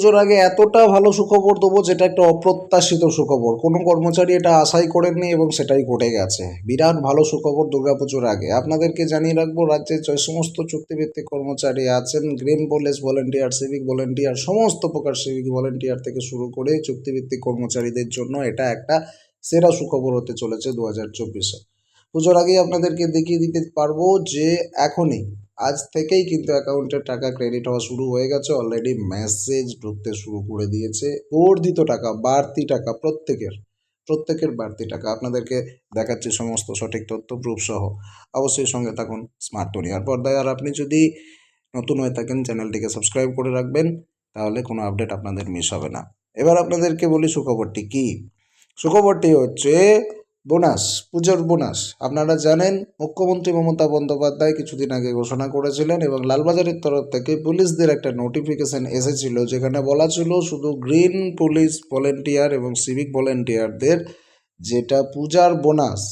পুজোর আগে এতটা ভালো সুখবর দেবো যেটা একটা অপ্রত্যাশিত সুখবর। কোনো কর্মচারী এটা আশাই করেননি এবং সেটাই ঘটে গেছে। বিরাট ভালো সুখবর দুর্গাপুজোর আগে। আপনাদেরকে জানিয়ে রাখব, রাজ্যে যে সমস্ত চুক্তিভিত্তিক কর্মচারী আছেন, green police volunteer, civic volunteer, সমস্ত প্রকার সিভিক ভলেন্টিয়ার থেকে শুরু করে চুক্তিভিত্তিক কর্মচারীদের জন্য এটা একটা সেরা সুখবর হতে চলেছে দু হাজার চব্বিশে। পুজোর আগেই আপনাদেরকে দেখিয়ে দিতে পারব যে এখনই আজ থেকেই কিন্তু অ্যাকাউন্টে টাকা ক্রেডিট হওয়া শুরু হয়ে গেছে। অলরেডি মেসেজ ঢুকতে শুরু করে দিয়েছে। বর্ধিত টাকা, বাড়তি টাকা প্রত্যেকের প্রত্যেকের বাড়তি টাকা। আপনাদেরকে দেখাচ্ছি সমস্ত সঠিক তথ্য প্রুফ সহ। অবশ্যই সঙ্গে থাকুন স্মার্ট দুনিয়ার পর্দায় আর আপনি যদি নতুন হয়ে থাকেন, চ্যানেলটিকে সাবস্ক্রাইব করে রাখবেন, তাহলে কোনো আপডেট আপনাদের মিস হবে না। এবার আপনাদেরকে বলি সুখবরটি কী? সুখবরটি হচ্ছে বোনাস, পুজোর বোনাস। আপনারা জানেন, মুখ্যমন্ত্রী মমতা বন্দ্যোপাধ্যায় কিছুদিন আগে ঘোষণা করেছিলেন এবং লালবাজারের তরফ থেকে পুলিশদের একটা নোটিফিকেশন এসেছিল যেখানে বলা ছিল শুধু গ্রিন পুলিশ ভলেন্টিয়ার এবং সিভিক ভলেন্টিয়ারদের যেটা পূজার বোনাস,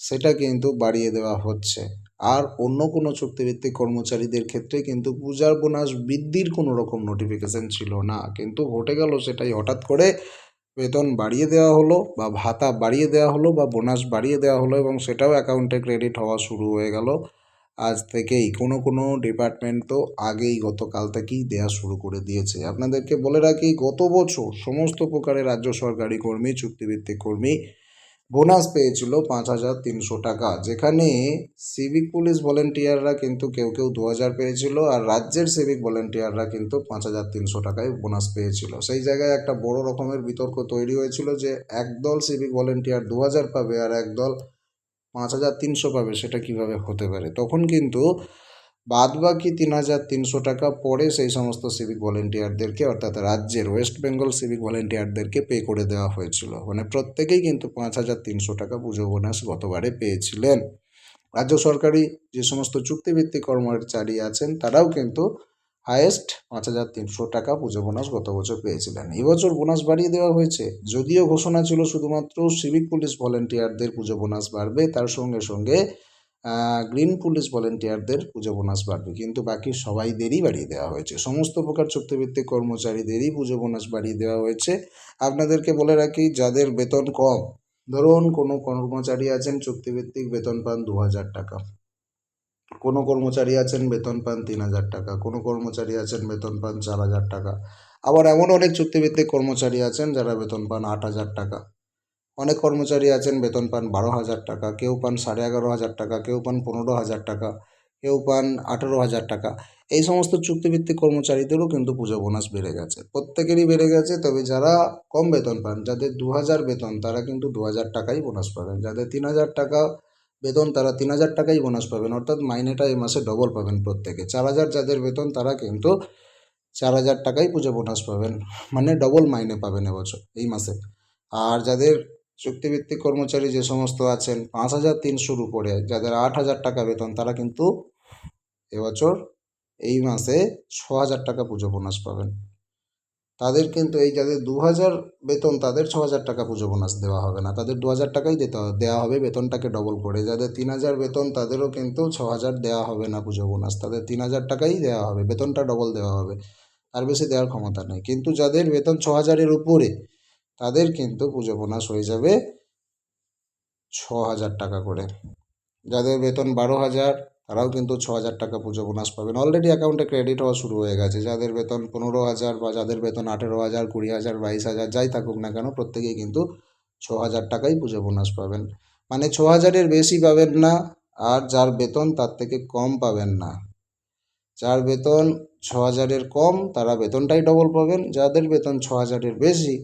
সেটা কিন্তু বাড়িয়ে দেওয়া হচ্ছে। আর অন্য কোনো চুক্তিভিত্তিক কর্মচারীদের ক্ষেত্রে কিন্তু পূজার বোনাস বৃদ্ধির কোনো রকম নোটিফিকেশন ছিল না। কিন্তু ঘটে গেল সেটাই হঠাৎ করে বেতন বাড়িয়ে দেওয়া হলো বা ভাতা বাড়িয়ে দেওয়া হলো বা বোনাস বাড়িয়ে দেওয়া হলো এবং সেটাও অ্যাকাউন্টে ক্রেডিট হওয়া শুরু হয়ে গেল। আজ থেকেই কোনো কোনো ডিপার্টমেন্ট তো আগেই গতকাল থেকেই দেওয়া শুরু করে দিয়েছে। আপনাদেরকে বলে রাখি, গত বছর সমস্ত প্রকারের রাজ্য সরকারি কর্মী, চুক্তিভিত্তিক কর্মী বোনাস পেয়েছিল পাঁচ হাজার তিনশো টাকা, যেখানে সিভিক পুলিশ ভলেন্টিয়াররা কিন্তু কেউ কেউ দু হাজার পেয়েছিল আর রাজ্যের সিভিক ভলেন্টিয়াররা কিন্তু পাঁচ হাজার তিনশো টাকায় বোনাস পেয়েছিল। সেই জায়গায় একটা বড় রকমের বিতর্ক তৈরি হয়েছিল যে একদল সিভিক ভলেন্টিয়ার দু হাজার পাবে আর একদল পাঁচ হাজার তিনশো পাবে, সেটা কীভাবে হতে পারে? তখন কিন্তু বাদ বাকি তিন হাজার তিনশো টাকা পরে সেই সমস্ত সিভিক ভলেন্টিয়ারদেরকে অর্থাৎ রাজ্যের ওয়েস্ট বেঙ্গল সিভিক ভলেন্টিয়ারদেরকে পে করে দেওয়া হয়েছিল। মানে প্রত্যেকেই কিন্তু পাঁচ হাজার তিনশো টাকা পুজো বোনাস গতবারে পেয়েছিলেন। রাজ্য সরকারি যে সমস্ত চুক্তিভিত্তিক কর্মচারী আছেন, তারাও কিন্তু হায়েস্ট পাঁচ হাজার তিনশো টাকা পুজো বোনাস গত বছর পেয়েছিলেন। এবছর বোনাস বাড়িয়ে দেওয়া হয়েছে। যদিও ঘোষণা ছিল শুধুমাত্র সিভিক পুলিশ ভলেন্টিয়ারদের পুজো বোনাস বাড়বে, তার সঙ্গে সঙ্গে গ্রিন পুলিশ ভলেন্টিয়ারদের পুজো বোনাস বাড়বে, কিন্তু বাকি সবাইদেরই বাড়িয়ে দেওয়া হয়েছে। সমস্ত প্রকার চুক্তিভিত্তিক কর্মচারীদেরই পুজো বোনাস বাড়িয়ে দেওয়া হয়েছে। আপনাদেরকে বলে রাখি, যাদের বেতন কম, ধরুন কোনো কর্মচারী আছেন, চুক্তিভিত্তিক বেতন পান দু হাজার টাকা। কোনো কর্মচারী আছেন, বেতন পান তিন হাজার টাকা। কোনো কর্মচারী আছেন, বেতন পান চার হাজার টাকা। আবার এমন অনেক চুক্তিভিত্তিক কর্মচারী আছেন, যারা বেতন পান আট হাজার টাকা। অনেক কর্মচারী আছেন, বেতন পান বারো হাজার টাকা, কেউ পান সাড়ে এগারো হাজার টাকা, কেউ পান পনেরো হাজার টাকা, কেউ পান আঠেরো হাজার টাকা। এই সমস্ত চুক্তিভিত্তিক কর্মচারীদেরও কিন্তু পুজো বোনাস বেড়ে গেছে। প্রত্যেকেরই বেড়ে গেছে, তবে যারা কম বেতন পান, যাদের দু হাজার বেতন, তারা কিন্তু দু হাজার টাকাই বোনাস পাবেন। যাদের তিন হাজার টাকা বেতন, তারা তিন হাজার টাকাই বোনাস পাবেন। অর্থাৎ মাইনেটা এই মাসে ডবল পাবেন প্রত্যেকে। চার হাজার যাদের বেতন, তারা কিন্তু চার হাজার টাকাই পুজো বোনাস পাবেন। মানে ডবল মাইনে পাবেন এবছর, এই মাসে। আর যাদের চুক্তিভিত্তিক কর্মচারী যে সমস্ত আছেন, পাঁচ হাজার তিনশোর উপরে যাদের আট হাজার টাকা বেতন, তারা কিন্তু এবছর এই মাসে ছ হাজার টাকা পুজো বোনাস পাবেন। তাদের কিন্তু এই যাদের দু হাজার বেতন, তাদের ছ হাজার টাকা পুজো বোনাস দেওয়া হবে না। তাদের দু হাজার টাকাই দিতে দেওয়া হবে বেতনটাকে ডবল করে। যাদের তিন হাজার বেতন, তাদেরও কিন্তু ছ হাজার দেওয়া হবে না পুজো বোনাস। তাদের তিন হাজার টাকাই দেওয়া হবে, বেতনটা ডবল দেওয়া হবে। তার বেশি দেওয়ার ক্ষমতা নেই। কিন্তু যাদের বেতন ছ হাজারের উপরে তাদের কিন্তু পুজো বোনাস হয়ে যাবে ছ হাজার টাকা করে। যাদের বেতন বারো হাজার তারাও কিন্তু ছ হাজার টাকা পুজো বোনাস পাবেন। অলরেডি অ্যাকাউন্টে ক্রেডিট হওয়া শুরু হয়ে গেছে। যাদের বেতন পনেরো হাজার বা যাদের বেতন আঠেরো হাজার কুড়ি হাজার বাইশ হাজার যাই থাকুক না কেন, প্রত্যেকেই কিন্তু ছ হাজার টাকাই পুজো বোনাস পাবেন। মানে ছ হাজারের বেশি পাবেন না, আর যার বেতন তার থেকে কম পাবেন না। যার বেতন ছ হাজারের কম, তারা বেতনটাই ডবল পাবেন। যাদের বেতন ছ হাজারের বেশি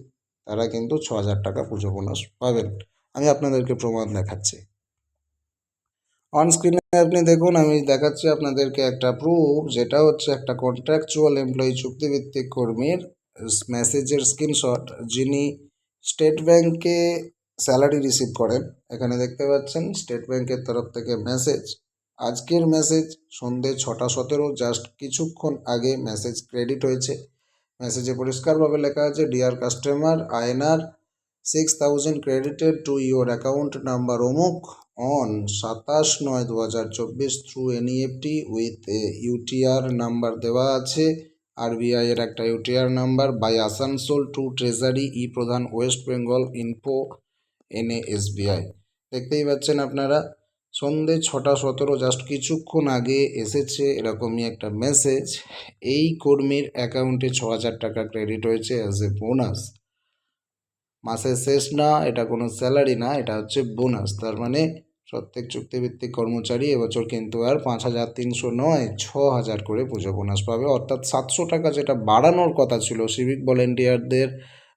তারা কিন্তু ছ হাজার টাকা পুজো বোনাস পাবেন। আমি আপনাদেরকে প্রমাণ দেখাচ্ছি। অন স্ক্রিনে আপনি দেখুন, আমি দেখাচ্ছি আপনাদেরকে একটা প্রুফ যেটা হচ্ছে একটা কন্ট্রাকচুয়াল এমপ্লয়ি চুক্তিভিত্তিক কর্মীর মেসেজের স্ক্রিনশট যিনি স্টেট ব্যাংকে স্যালারি রিসিভ করেন। এখানে দেখতে পাচ্ছেন স্টেট ব্যাংকের তরফ থেকে মেসেজ আজকের মেসেজ সন্ধে ছটা সতেরো জাস্ট কিছুক্ষণ আগে মেসেজ ক্রেডিট হয়েছে। মেসেজে পরিষ্কারভাবে লেখা আছে dear customer INR six thousand credited to your account number অমুক অন সাতাশ নয় দু হাজার চব্বিশ through NEFT with a UTR number দেওয়া আছে আরবিআই এর একটা UTR number by Asansol to treasury e Pradhan West Bengal info NA SBI দেখতেই পাচ্ছেন আপনারা সন্ধে ছটা সতেরো জাস্ট কিছুক্ষণ আগে এসেছে এরকমই একটা মেসেজ এই কর্মীর অ্যাকাউন্টে ছ হাজার টাকা ক্রেডিট হয়েছে অ্যাজ এ বোনাস মাসের শেষ না, এটা কোনো স্যালারি না, এটা হচ্ছে বোনাস তার মানে প্রত্যেক চুক্তিভিত্তিক কর্মচারী এবছর কিন্তু আর পাঁচ হাজার তিনশো নয়, ছ হাজার করে পুজো বোনাস পাবে। অর্থাৎ সাতশো টাকা যেটা বাড়ানোর কথা ছিল সিভিক ভলেন্টিয়ারদের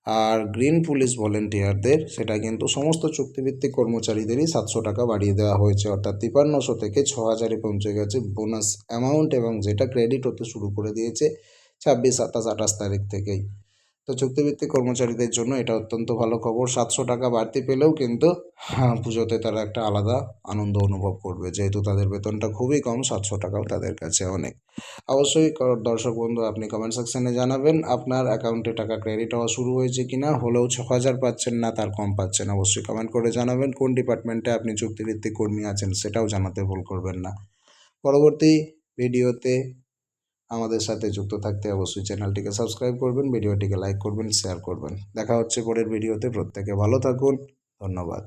আর গ্রিন পুলিশ ভলেন্টিয়ারদের, সেটা কিন্তু সমস্ত চুক্তিভিত্তিক কর্মচারীদেরই সাতশো টাকা বাড়িয়ে দেওয়া হয়েছে। অর্থাৎ তিপান্নশো থেকে ছ হাজারে পৌঁছে গেছে বোনাস অ্যামাউন্ট এবং যেটা ক্রেডিট হতে শুরু করে দিয়েছে ছাব্বিশ, সাতাশ, আঠাশ তারিখ থেকেই। তো চুক্তিভিত্তিক কর্মচারীদের জন্য এটা অত্যন্ত ভালো খবর। সাতশো টাকা বাড়তি পেলেও কিন্তু হ্যাঁ, পুজোতে তারা একটা আলাদা আনন্দ অনুভব করবে। যেহেতু তাদের বেতনটা খুবই কম সাতশো টাকাও তাদের কাছে অনেক। অবশ্যই দর্শক বন্ধু আপনি কমেন্ট সেকশনে জানাবেন আপনার অ্যাকাউন্টে টাকা ক্রেডিট হওয়া শুরু হয়েছে কি না হলেও ছ হাজার পাচ্ছেন না তার কম পাচ্ছেন। অবশ্যই কমেন্ট করে জানাবেন কোন ডিপার্টমেন্টে আপনি চুক্তিভিত্তিক কর্মী আছেন সেটাও জানাতে ভুল করবেন না। পরবর্তী ভিডিওতে আমাদের সাথে যুক্ত থাকতে অবশ্যই চ্যানেলটিকে সাবস্ক্রাইব করবেন, ভিডিওটিকে লাইক করবেন শেয়ার করবেন। দেখা হচ্ছে পরের ভিডিওতে। প্রত্যেকে ভালো থাকুন। ধন্যবাদ।